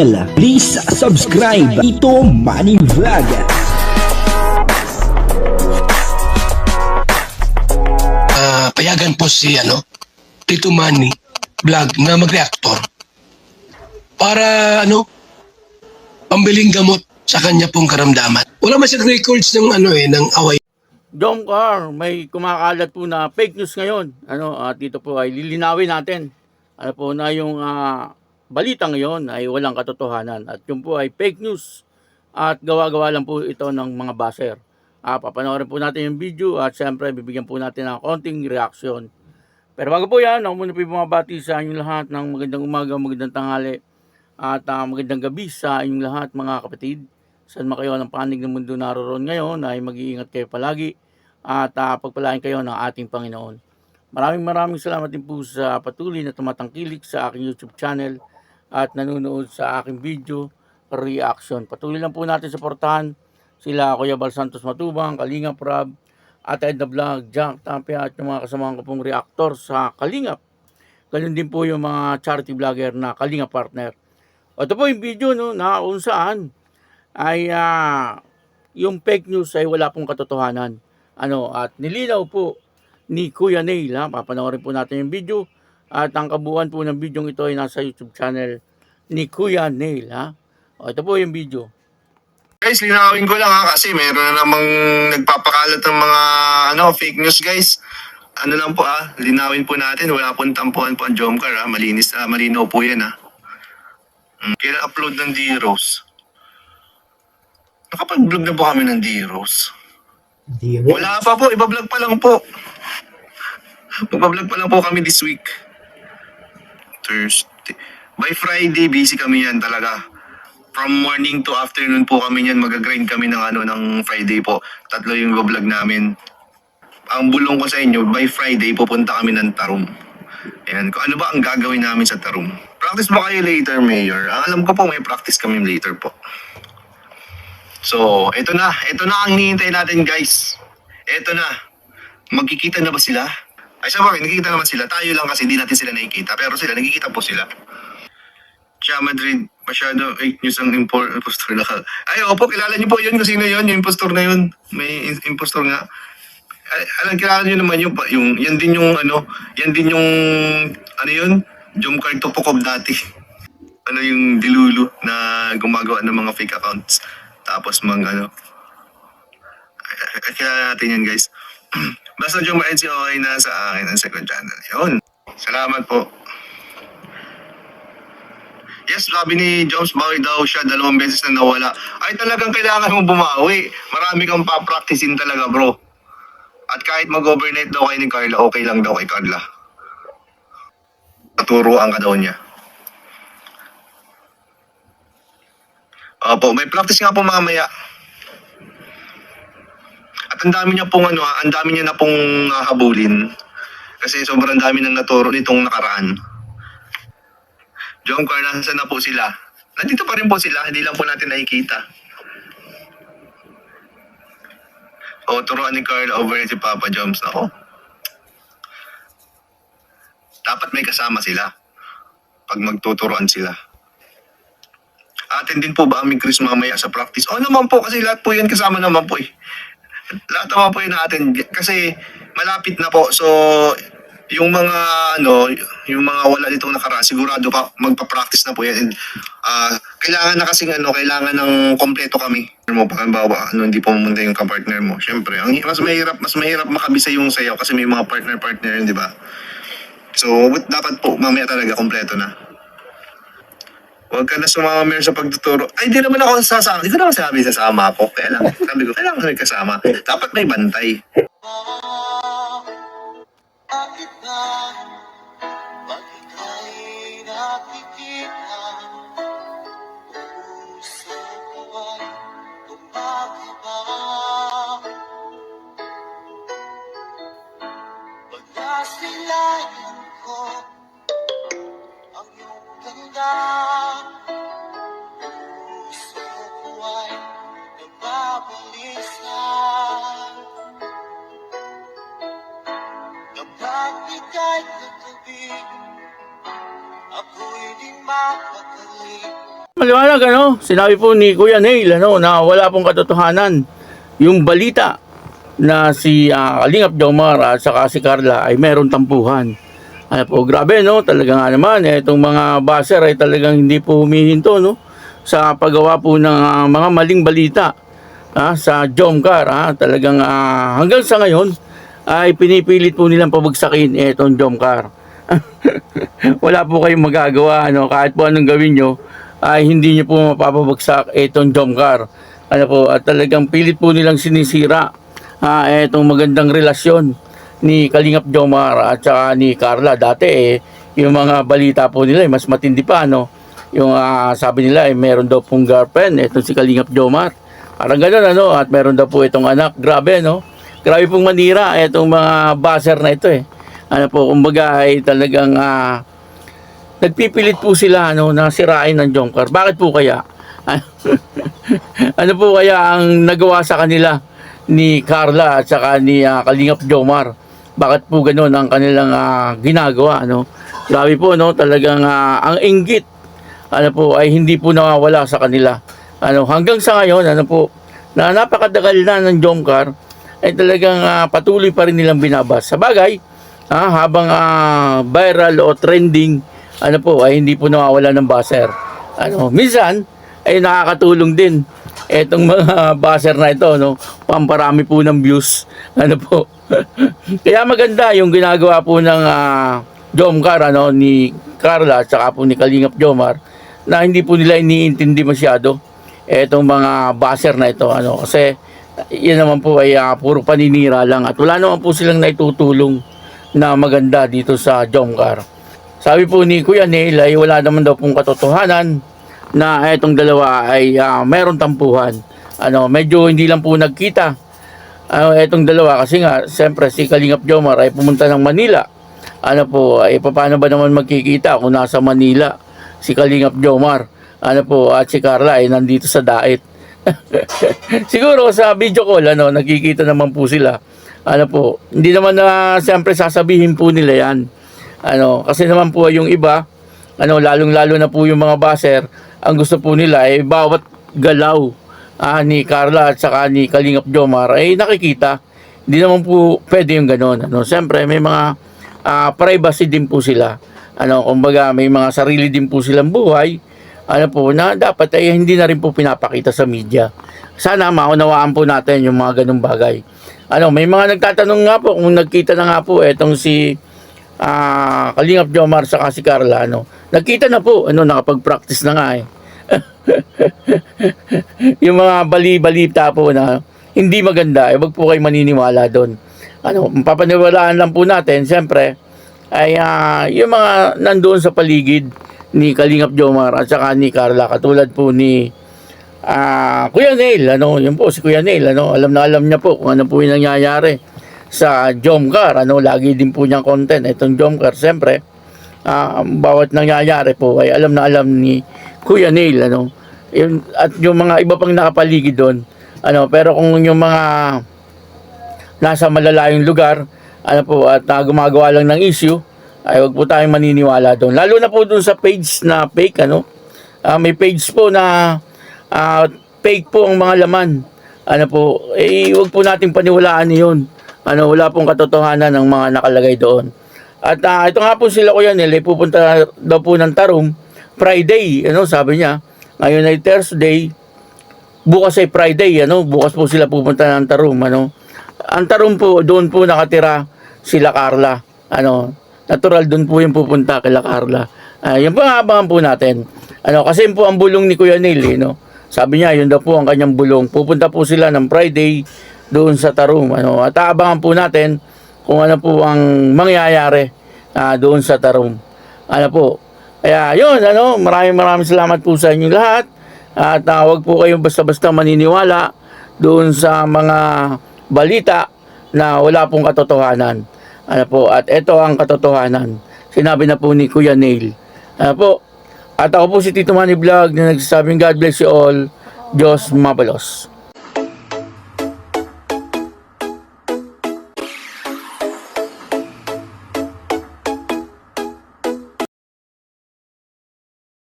Please subscribe Ito Money Vlog. Ah, payagan po si ano, Tito Manny vlog na mag-reactor para ano, pambiling gamot sa kanya pong karamdaman. Wala man siyang records ng ano eh, ng away. John Carr, may kumakalat po na fake news ngayon. Ano, at dito po ay lilinawin natin. Ano po na yung ah, balita ngayon ay walang katotohanan at yung po ay fake news at gawa-gawa lang po ito ng mga baser. Ah, papanoorin po natin yung video at syempre bibigyan po natin ng konting reaksyon. Pero bago po yan, ako muna po bumabati sa inyong lahat ng magandang umaga, magandang tanghali at ah, magandang gabi sa inyong lahat mga kapatid. Saan man kayo ng panig ng mundo naroon ngayon ay mag-iingat kayo palagi at uh, pagpalain kayo ng ating Panginoon. Maraming maraming salamat din po sa patuloy na tumatangkilik sa aking YouTube channel at nanonood sa aking video reaction. Patuloy lang po natin suportahan sila Kuya Bal Santos Matubang, Kalingap Rob, at Ed the Vlog, Jack Tapia at yung mga kasamahan ko pong reactor sa Kalingap. Ganun din po yung mga charity vlogger na Kalingap partner. Ito po yung video no, na kung saan ay ah, yung fake news ay wala pong katotohanan. Ano, at nilinaw po ni Kuya Neil, ha? papanoorin po natin yung video. At ang kabuuan po ng video ito ay nasa YouTube channel ni Kuya Neil. Ha? O, ito po yung video. Guys, linawin ko lang ha kasi meron na namang nagpapakalat ng mga ano, fake news guys. Ano lang po ah, linawin po natin, wala pong tampuhan po ang Jomcar ha, malinis, ah, malinaw po yan ha. Hmm. Kailan upload ng D-Rose? Nakapag-vlog na po kami ng D-Rose. Wala pa po, iba-vlog pa lang po. Magpa-vlog pa lang po kami this week. Thursday. By Friday, busy kami yan talaga. From morning to afternoon po kami yan, mag-grind kami ng ano ng Friday po. Tatlo yung vlog namin. Ang bulong ko sa inyo, by Friday pupunta kami ng Tarum. Ayan, kung ano ba ang gagawin namin sa Tarum? Practice ba kayo later, Mayor? Ang alam ko po, may practice kami later po. So, ito na. Ito na ang hinihintay natin, guys. Ito na. Magkikita na ba sila? Ay, sa bagay, nakikita naman sila. Tayo lang kasi hindi natin sila nakikita. Pero sila, nakikita po sila. Siya Madrid, masyado fake news ang impor- impostor na ka. Ay, opo, kilala niyo po yun kung sino yun, yung impostor na yun. May impostor nga. Ay, alam, kilala niyo naman yung, yung, yan din yung, ano, yan din yung, ano yun, Jomcar Topokov dati. Ano yung dilulu na gumagawa ng mga fake accounts. Tapos mang, ano, ay, kilala natin yan, guys. Basta Jomcar NC okay na sa akin ang second channel. Yun. Salamat po. Yes, sabi ni Jones, bawi daw siya dalawang beses na nawala. Ay talagang kailangan mo bumawi. Marami kang papracticein talaga bro. At kahit mag-overnight daw kay ni Carla, okay lang daw kay Carla. Naturuan ka daw niya. Opo, may practice nga po mamaya. Ang dami niya pong ano, ah, ang dami niya na pong ah, habulin. Kasi sobrang dami nang naturo nitong nakaraan. John Carl, nasan na po sila? Nandito pa rin po sila, hindi lang po natin nakikita. O, turuan ni Carl over si Papa Joms. Ako. Dapat may kasama sila. Pag magtuturuan sila. Atin din po ba aming Chris mamaya sa practice? O naman po, kasi lahat po yan kasama naman po eh. Lahat naman po yun natin. Kasi malapit na po. So, yung mga ano, yung mga wala ditong nakaraan, sigurado pa magpa-practice na po yan. And, ah, kailangan na kasing ano, kailangan ng kompleto kami. Mo pa bawa, ano, hindi pumunta yung kapartner mo. Syempre, ang mas mahirap, mas mahirap makabisa yung sayo kasi may mga partner-partner di ba? So, dapat po, mamaya talaga kompleto na. Huwag ka na sumama meron sa pagtuturo. Ay, di naman ako sasama. Di ko naman sabi sasama ako. Kaya lang, sabi ko, kailangan may kasama. Dapat may bantay. Bakit ba pag ika'y nakikita Puso ko ay nasilayan ko ang iyong ganda Maliwanag, ano? Sinabi po ni Kuya Neil, ano, na wala pong katotohanan. Yung balita na si uh, Kalingap Jomar at saka si Carla ay meron tampuhan. Ano po, grabe, no? Talaga nga naman, eh, itong mga baser ay talagang hindi po humihinto, no? Sa paggawa po ng ah, mga maling balita ah, sa Jomcar, ah, talagang ah, hanggang sa ngayon ay pinipilit po nilang pabagsakin eh, itong Jomcar. Wala po kayong magagawa, ano, kahit po anong gawin nyo, ay hindi nyo po mapapabagsak itong Jomcar. Ano po, at talagang pilit po nilang sinisira ah, itong magandang relasyon ni Kalingap Jomar at saka ni Carla. Dati eh, yung mga balita po nila eh, mas matindi pa, no? Yung ah, sabi nila eh, meron daw pong girlfriend, itong si Kalingap Jomar. Parang ganun, ano? At meron daw po itong anak. Grabe, no? Grabe pong manira itong mga buzzer na ito eh. Ano po, kumbaga ay talagang ah, nagpipilit po sila ano, na sirain ng Jomcar. Bakit po kaya? ano po kaya ang nagawa sa kanila ni Carla at saka ni ah, Kalingap Jomar? Bakit po gano'n ang kanilang ah, ginagawa? Ano? Grabe po, no? talagang ah, ang inggit ano po, ay hindi po nawawala sa kanila. Ano, hanggang sa ngayon, ano po, na napakadagal na ng Jomcar, ay talagang ah, patuloy pa rin nilang binabas. Sa bagay, ah, habang ah, viral o trending, ano po, ay hindi po nawawala ng buzzer. Ano, minsan, ay nakakatulong din etong mga buzzer na ito, no? Pamparami po ng views. Ano po. Kaya maganda yung ginagawa po ng uh, Jomcar, ano, ni Carla saka po ni Kalingap Jomar na hindi po nila iniintindi masyado etong mga buzzer na ito, ano, kasi yan naman po ay ah, puro paninira lang at wala naman po silang naitutulong na maganda dito sa Jomcar. Sabi po ni Kuya Neil ay wala naman daw pong katotohanan na etong dalawa ay ah, meron tampuhan. Ano, medyo hindi lang po nagkita. Ano, etong dalawa kasi nga, siyempre si Kalingap Jomar ay pumunta ng Manila. Ano po, ay paano ba naman magkikita kung nasa Manila si Kalingap Jomar? Ano po, at si Carla ay nandito sa Dait. Siguro sa video call, ano, nagkikita naman po sila. Ano po, hindi naman na siyempre sasabihin po nila yan. Ano, kasi naman po yung iba, ano, lalong-lalo na po yung mga baser, ang gusto po nila ay bawat galaw ah, ni Carla at saka ni Kalingap Jomar ay nakikita. Hindi naman po pwede yung ganon. Ano, siyempre may mga ah, privacy din po sila. Ano, kumbaga may mga sarili din po silang buhay. Ano po, na dapat ay hindi na rin po pinapakita sa media. Sana maunawaan po natin yung mga ganung bagay. Ano, may mga nagtatanong nga po kung nagkita na nga po etong si ah Kalingap Jomar sa si Carla ano. Nagkita na po, ano nakapag-practice na nga eh. yung mga bali-balita po na hindi maganda, eh wag po kayo maniniwala doon. Ano, papaniwalaan lang po natin, siyempre, ay ah, yung mga nandoon sa paligid ni Kalingap Jomar at saka ni Carla, katulad po ni ah, Kuya Neil, ano, yun po si Kuya Neil, ano, alam na alam niya po kung ano po yung nangyayari sa Jomcar, ano, lagi din po niyang content. Itong Jomcar, siyempre, ah, bawat nangyayari po ay alam na alam ni Kuya Neil, ano, yun, at yung mga iba pang nakapaligid doon, ano, pero kung yung mga nasa malalayong lugar, ano po, at ah, gumagawa lang ng issue, ay wag po tayong maniniwala doon. Lalo na po doon sa page na fake, ano, Ah, may page po na ah, fake po ang mga laman. Ano po, eh, wag po nating paniwalaan yun. Ano, wala pong katotohanan ng mga nakalagay doon. At ah, ito nga po sila Kuya Nel, pupunta daw po ng Tarum Friday, ano, sabi niya. Ngayon ay Thursday, bukas ay Friday, ano, bukas po sila pupunta ng Tarum, ano. Ang Tarum po, doon po nakatira sila Carla, ano, natural doon po yung pupunta kila Carla. Ah, yan po ang abangan po natin. Ano, kasi po ang bulong ni Kuya Neil, eh, no. Sabi niya, yun daw po ang kanyang bulong. Pupunta po sila ng Friday doon sa Tarum, ano. At aabangan po natin kung ano po ang mangyayari ah, doon sa Tarum. Ano po. Kaya yun, ano, maraming maraming salamat po sa inyong lahat. At uh, wag po kayong basta-basta maniniwala doon sa mga balita na wala pong katotohanan. Ano po, at ito ang katotohanan. Sinabi na po ni Kuya Neil. Ano po, at ako po si Tito Manny Vlog na nagsasabing God bless you all. Diyos mabalos.